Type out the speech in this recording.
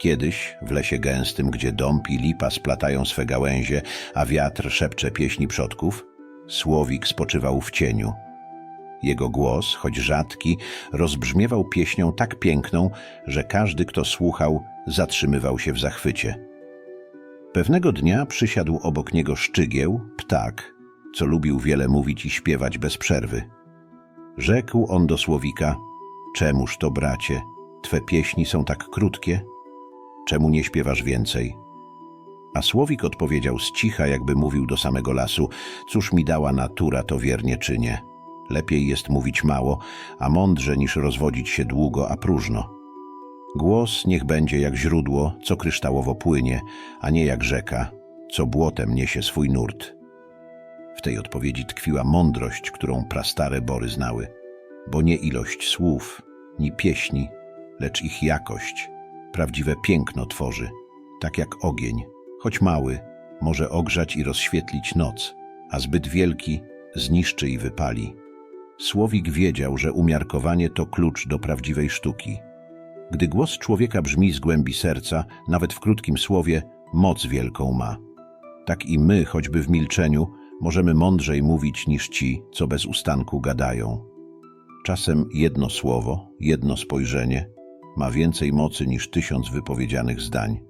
Kiedyś, w lesie gęstym, gdzie dąb i lipa splatają swe gałęzie, a wiatr szepcze pieśni przodków, słowik spoczywał w cieniu. Jego głos, choć rzadki, rozbrzmiewał pieśnią tak piękną, że każdy, kto słuchał, zatrzymywał się w zachwycie. Pewnego dnia przysiadł obok niego szczygieł, ptak, co lubił wiele mówić i śpiewać bez przerwy. Rzekł on do słowika, czemuż to, bracie, twe pieśni są tak krótkie? Czemu nie śpiewasz więcej? A słowik odpowiedział z cicha, jakby mówił do samego lasu, cóż mi dała natura, to wiernie czynię. Lepiej jest mówić mało, a mądrze niż rozwodzić się długo, a próżno. Głos niech będzie jak źródło, co kryształowo płynie, a nie jak rzeka, co błotem niesie swój nurt. W tej odpowiedzi tkwiła mądrość, którą prastare bory znały, bo nie ilość słów, ni pieśni, lecz ich jakość, prawdziwe piękno tworzy, tak jak ogień, choć mały, może ogrzać i rozświetlić noc, a zbyt wielki zniszczy i wypali. Słowik wiedział, że umiarkowanie to klucz do prawdziwej sztuki. Gdy głos człowieka brzmi z głębi serca, nawet w krótkim słowie, moc wielką ma. Tak i my, choćby w milczeniu, możemy mądrzej mówić niż ci, co bez ustanku gadają. Czasem jedno słowo, jedno spojrzenie ma więcej mocy niż tysiąc wypowiedzianych zdań.